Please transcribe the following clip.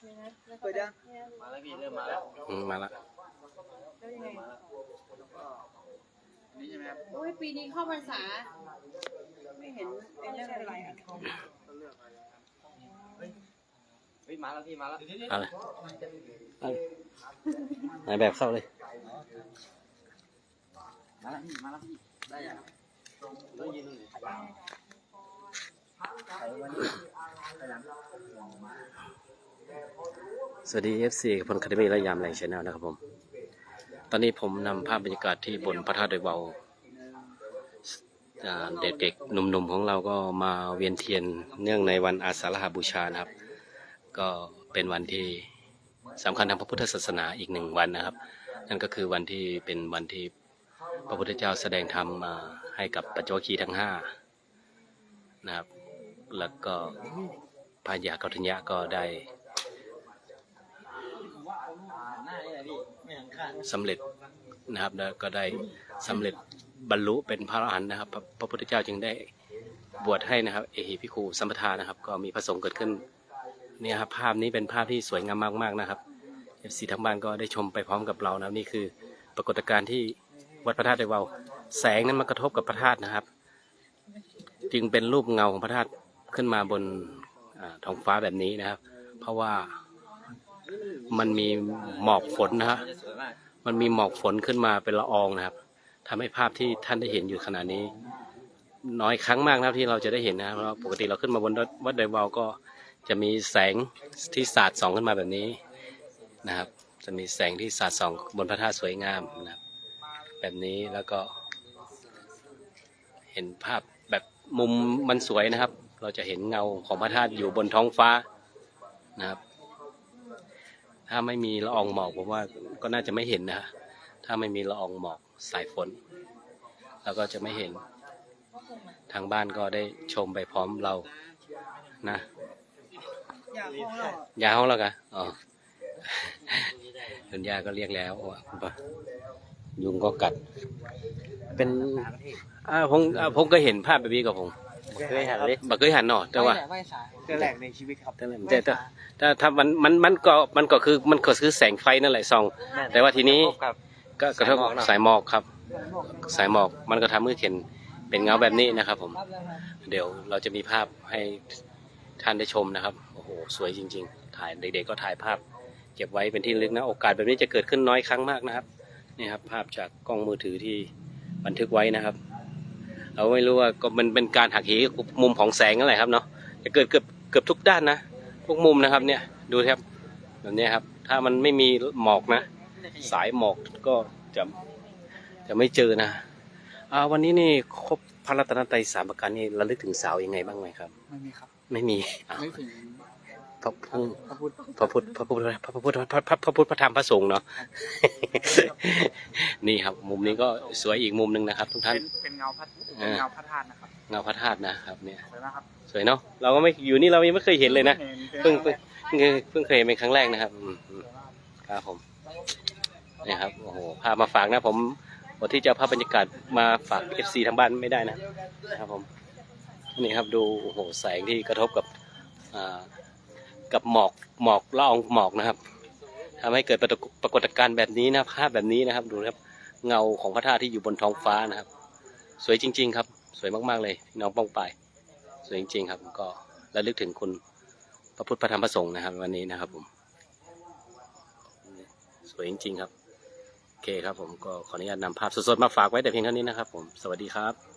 เปิดยังมาแล้วพี่เริ่มมาแล้วอืมมาละแล้วยังไงนี่ใช่ไหมครับโอ้ยปีนี้เข้าพรรษา ไม่เห็นไอ้เรื่องอะไรอะเฮ้ยมาแล้วพี่มาแล้วเอาเลยเอาเลยนายแบบเข้าเลย มาแล้วพี่มาแล้วพี่ได้ยังต้องยืนตรงไหน สวัสดี FC พลคาเดมีและยามแรงชแนลนะครับผม ตอนนี้ผมนำภาพบรรยากาศที่บนพระธาตุดอยเบาอ่าเด็กๆหนุ่มๆของเราก็มาเวียนเทียนเนื่องในวันอาสาฬหบูชานะครับ ก็เป็นวันที่สำคัญทางพระพุทธศาสนาอีกหนึ่งวันนะครับ นั่นก็คือวันที่เป็นวันที่พระพุทธเจ้าแสดงธรรมมาให้กับปัจจวัคคีย์ทั้งห้านะครับ แล้วก็พญากรทัญญะก็ได้ หน้านี่แหละพี่ ไม่หันข้างสำเร็จนะครับแล้วก็ได้สำเร็จบรรลุเป็นพระอรหันต์นะครับ พระพุทธเจ้าจึงได้บวชให้นะครับ เอหิพิคูสัมปทานะครับ ก็มีพระสงฆ์เกิดขึ้นเนี่ยครับภาพนี้เป็นภาพที่สวยงามมากๆนะครับเอฟซีทั้งบ้านก็ได้ชมไปพร้อมกับเรานะครับนี่คือปรากฏการณ์ที่วัดพระธาตุดอยวาวแสงนั้นมากระทบกับพระธาตุนะครับ จึงเป็นรูปเงาของพระธาตุขึ้นมาบนท้องฟ้าแบบนี้นะครับ เพราะว่า มันมีหมอกฝนนะฮะมันมีหมอกฝนขึ้นมาเป็นละอองนะครับทำให้ภาพที่ท่านได้เห็นอยู่ขณะนี้ น้อยครั้งมากนะครับที่เราจะได้เห็นนะครับเพราะปกติเราขึ้นมาบนวัดไดวาวก็จะมีแสงที่สาดส่องขึ้นมาแบบนี้นะครับ จะมีแสงที่สาดส่องบนพระธาตุสวยงามนะครับแบบนี้แล้วก็ เห็นภาพแบบมุมมันสวยนะครับ เราจะเห็นเงาของพระธาตุอยู่บนท้องฟ้านะครับ ถ้าไม่มีละอองหมอกผมว่าก็น่าจะไม่เห็นนะถ้าไม่มีละอองหมอกสายฝนเราก็จะไม่เห็น ทางบ้านก็ได้ชมไปพร้อมเรานะยากห้องเราอะยาห้องแล้วกันอ๋อคุณยาก็เรียกแล้วว่าคุณป้ายุงก็กัด เป็นอ่าผมผมก็เห็นภาพแบบนี้กับผม เคยหันเลยบักเคยหันหนอแต่ว่า ไม่สายเจอแหลกในชีวิตครับ แต่แต่แต่แต่ถ้ามันมันมันก็มันก็คือมันก็คือแสงไฟนั่นแหละส่อง แต่ว่าทีนี้ครับ ก็กระทบกับสายหมอกครับ สายหมอกมันก็ทำให้เห็นเป็นเงาแบบนี้นะครับ ผม เดี๋ยวเราจะมีภาพให้ท่านได้ชมนะครับ โอ้โห สวยจริง ๆ ถ่ายเด็กๆก็ถ่ายภาพ เก็บไว้เป็นที่ระลึกนะ โอกาสแบบนี้จะเกิดขึ้นน้อยครั้งมากนะครับ นี่ครับ ภาพจากกล้องมือถือที่บันทึกไว้นะครับ เราไม่รู้ว่าก็มันเป็นการหักเหมุมของแสงนั่นแหละครับเนาะจะเกิดเกือบเกือบทุกด้านนะทุกมุมนะครับเนี่ยดูครับแบบนี้ครับ ถ้ามันไม่มีหมอกนะ สายหมอกก็จะจะไม่เจอนะอ่าวันนี้นี่ครบพระรัตนตรัยสามประการนี่ระลึกถึงสาวยังไงบ้างไหมครับ ไม่มีครับ ไม่มีอ้าวไม่ถึง พระพุทธพระพุทธพระพุทธพระพุทธพระพุทธพระพระพระพุทธพระธรรมพระสงฆ์เนาะนี่ครับ มุมนี้ก็สวยอีกมุมหนึ่งนะครับ ทุกท่าน เป็นเป็นเงาพัดเป็นเงาพระธาตุนะครับ เงาพระธาตุนะครับ เนี่ยสวยมากครับสวยเนาะเราก็ไม่อยู่นี่เรายังไม่เคยเห็นเลยนะเห็นเพิ่งเพิ่งเพิ่งเคยเห็นเป็นครั้งแรกนะครับอืมอืมครับผมนี่ครับโอ้โหพามาฝากนะ ผมบทที่จะเอาภาพบรรยากาศมาฝากเอฟซีทางบ้านไม่ได้นะนะครับผมนี่ครับดูโอ้โหแสงที่กระทบกับอ่า กับหมอกหมอกละอองหมอกนะครับทำให้เกิดปรากฏการณ์แบบนี้นะภาพแบบนี้นะครับ ดูนะครับ เงาของพระธาตุที่อยู่บนท้องฟ้านะครับ สวยจริง ๆ ครับ สวยมากๆเลยน้องป้องไปสวยจริง ๆ ครับ ก็ระลึกถึงคุณพระพุทธพระธรรมพระสงฆ์นะครับ วันนี้นะครับผมสวยจริง ๆ ครับโอเคครับผมก็ขออนุญาตนำภาพสดๆมาฝากไว้แต่เพียงเท่านี้นะครับผมสวัสดีครับ